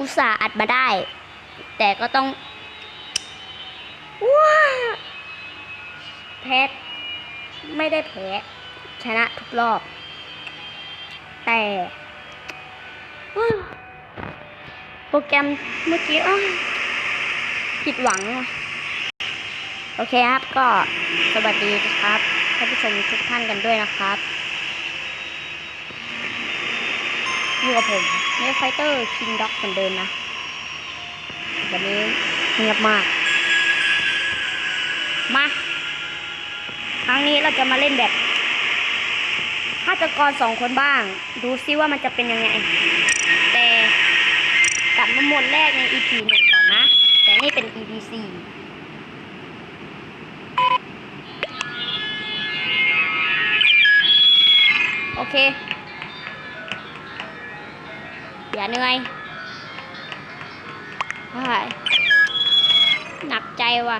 อุตส่าห์อัดมาได้ แต่ก็ต้องว้าแพ้ไม่ได้แพ้ชนะทุกรอบ แต่โปรแกรมเมื่อกี้ผิดหวัง โอเคครับก็สวัสดีครับท่านผู้ชมทุกท่านกันด้วยนะครับ อยู่กับผมเนฟไฟเตอร์คิงด็อกเหมือนเดิมนะวันนี้เงียบมาก มา ครั้งนี้เราจะมาเล่นแบบฆาตกรสองคนบ้าง ดูซิว่ามันจะเป็นยังไง แต่กลับมาหมดแรกใน EP หนึ่งก่อนนะ แต่นี่เป็น EP สี่โอเค อย่าเหนื่อยหนักใจว่ะ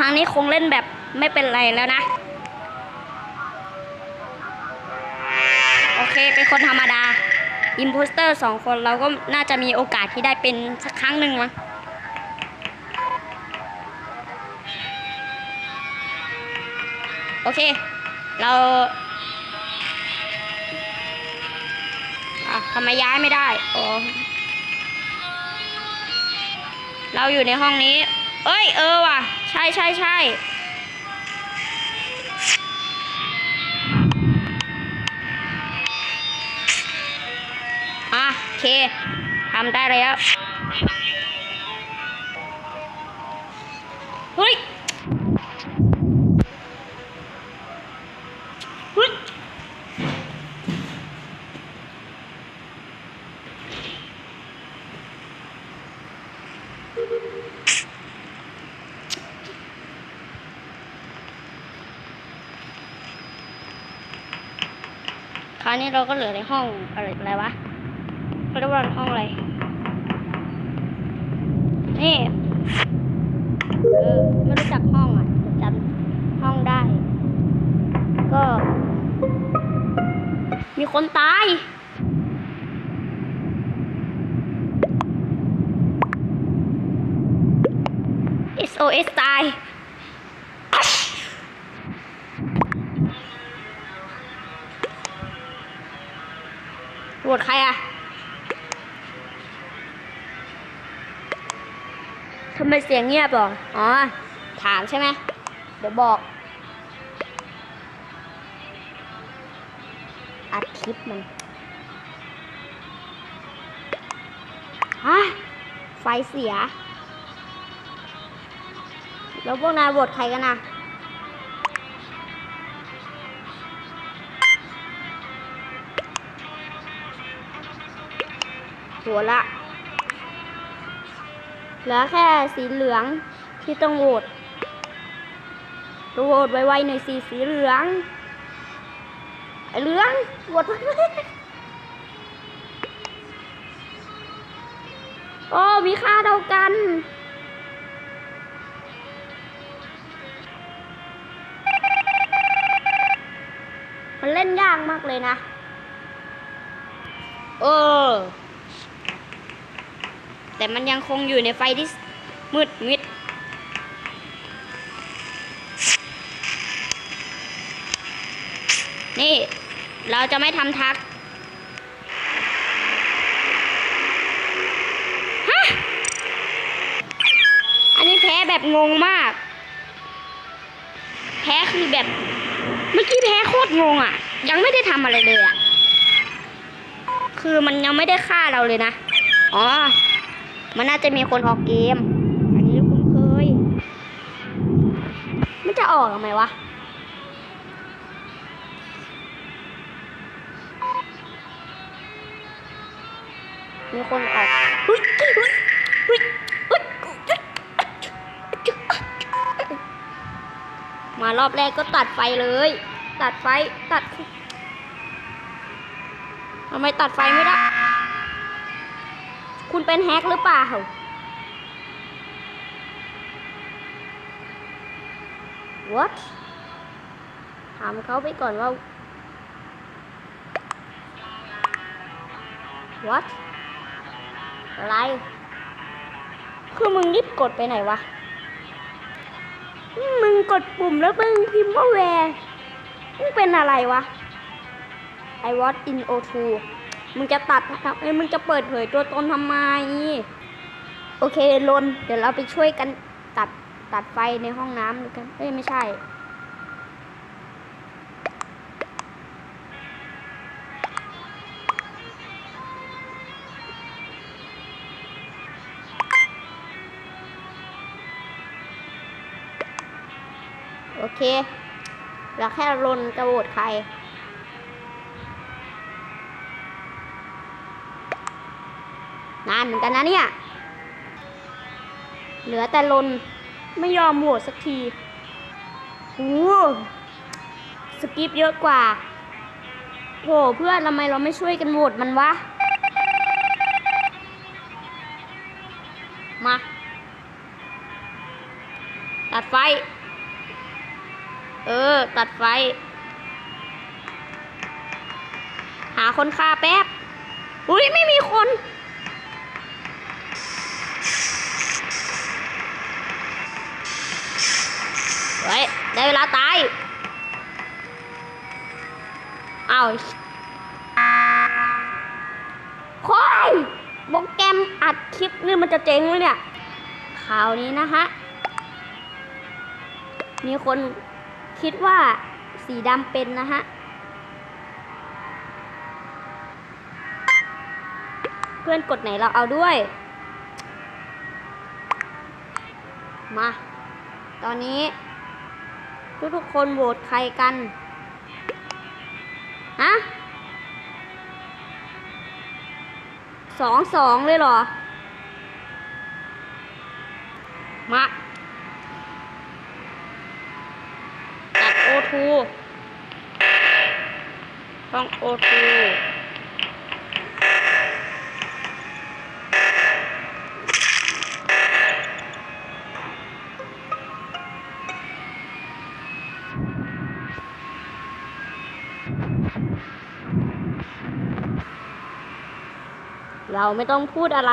รั้งนี้คงเล่นแบบไม่เป็นไรแล้วนะ โอเค เป็นคนธรรมดา อิมโพสเตอร์สองคนเราก็น่าจะมีโอกาสที่ได้เป็นสักครั้งหนึ่งมั้งโอเค เราทำไมย้ายไม่ได้โอ้เราอยู่ในห้องนี้ เอ้ย เออว่ะ ช่ใช่ใช่อะโอเคทำได้แล้วเฮ้ยเฮ้ยาวนี้เราก็เหลือในห้องอะไรอะไรวะเขาเรียกว่าห้องอะไร นี่ เออไม่รู้จักห้องอะจำห้องได้ ก็ มีคนตาย SOS ตาย วตใครอะทำไมเสียงเงียบหรอ อ๋อ ถามใช่ไหม เดี๋ยวบอก อัดคลิปมันฮะไฟเสีย แล้วพวกนายโหวตใครกันนะ หัวละเหลือแค่สีเหลืองที่ต้องโหวตโหวตไวๆหน่อยสีสีเหลืองไอเหลืองโหวตโอ้มีค่าเท่ากันมันเล่นยากมากเลยนะ เออ แต่มันยังคงอยู่ในไฟที่มืดมิดนี่ เราจะไม่ทำทักฮะอันนี้แพ้แบบงงมาก แพ้คือแบบ เมื่อกี้แพ้โคตรงงอะ ยังไม่ได้ทำอะไรเลยอะ คือมันยังไม่ได้ฆ่าเราเลยนะ อ๋อ มันน่าจะมีคนออกเกม อันนี้คุ้นเคย มันจะออกทำไมวะ มีคนออกเฮ้ยเฮ้ยเฮ้ยเฮ้ยมารอบแรกก็ตัดไฟเลย ตัดไฟ ตัดทำไมตัดไฟไม่ได้ คุณเป็นแฮกหรือเปล่า what ถามเขาไปก่อนว่า what อะไร คือมึงรีบกดไปไหนวะ มึงกดปุ่มแล้วมึงพิมพ์ว่าแวร์มึงเป็นอะไรวะ I was in O2 มึงจะตัดทำไอ้ยมึงจะเปิดเผยตัวตนทำไม โอเคลนเดี๋ยวเราไปช่วยกันตัดตัดไฟในห้องน้ำด้วยกันเอ้ยไม่ใช่ โอเค แล้วแค่ลนจะโหวตใคร นานเหมือนกันนะเนี่ย เหลือแต่ลนไม่ยอมโหวตสักทีโอ้สกิปเยอะกว่าโหเพื่อนทำไมเราไม่ช่วยกันโหวตมันวะ มา ตัดไฟ เออ ตัดไฟ หาคนฆ่าแป๊บ อุ้ยไม่มีคน เฮ้ยได้เวลาตายเอาคอยโปรแกรมอัดคลิปนี่มันจะเจ๊งไหมเนี่ยข่าวนี้นะฮะ มีคนคิดว่าสีดำเป็นนะฮะ เพื่อนกดไหนเราเอาด้วย มา ตอนนี้ ทุกๆคนโหวตใครกันฮะสองสองเลยเหรอ มาตัดโอทูต้องโอทู เราไม่ต้องพูดอะไร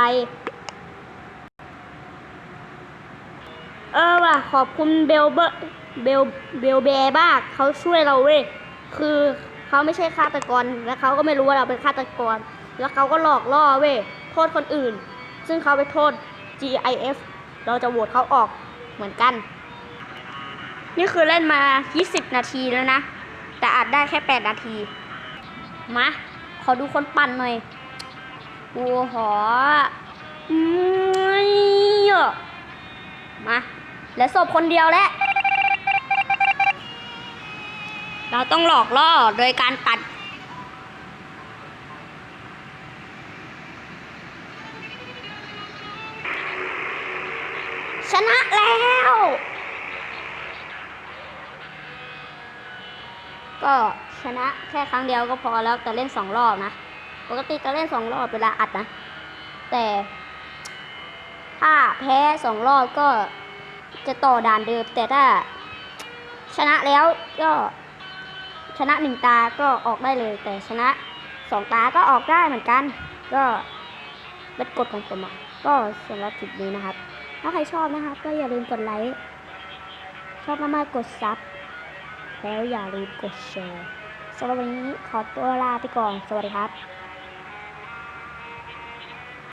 เออว่ะ ขอบคุณเบลเบเบลเบลแบร์บ้ากเขาช่วยเราเว้ย คือเขาไม่ใช่ฆาตกรและเขาก็ไม่รู้ว่าเราเป็นฆาตกร แล้วเขาก็หลอกล่อเว้ย โทษคนอื่น ซึ่งเขาไปโทษ GIF เราจะโหวตเขาออกเหมือนกัน นี่คือเล่นมา 20 นาทีแล้วนะ แต่อัดได้แค่ 8 นาที มา ขอดูคนปั่นหน่อย โอ้โหอมาแล้วศพคนเดียวแล้ว เราต้องหลอกล่อโดยการตัด ชนะแล้วก็ชนะแค่ครั้งเดียวก็พอแล้วแต่เล่นสองรอบนะ ปกติจะเล่นสองรอบเวลาอัดนะ แต่ถ้าแพ้สองรอบก็จะต่อด่านเดิม แต่ถ้าชนะแล้วก็ชนะหนึ่งตาก็ออกได้เลย แต่ชนะสองตาก็ออกได้เหมือนกัน ก็เป็นกฎของผมอะก็สำหรับคลิปนี้นะครับ ถ้าใครชอบนะครับ ก็อย่าลืมกดไลค์ชอบมากๆกดซับแล้วอย่าลืมกดแชร์สำหรับวันนี้ขอตัวลาไปก่อน สวัสดีครับ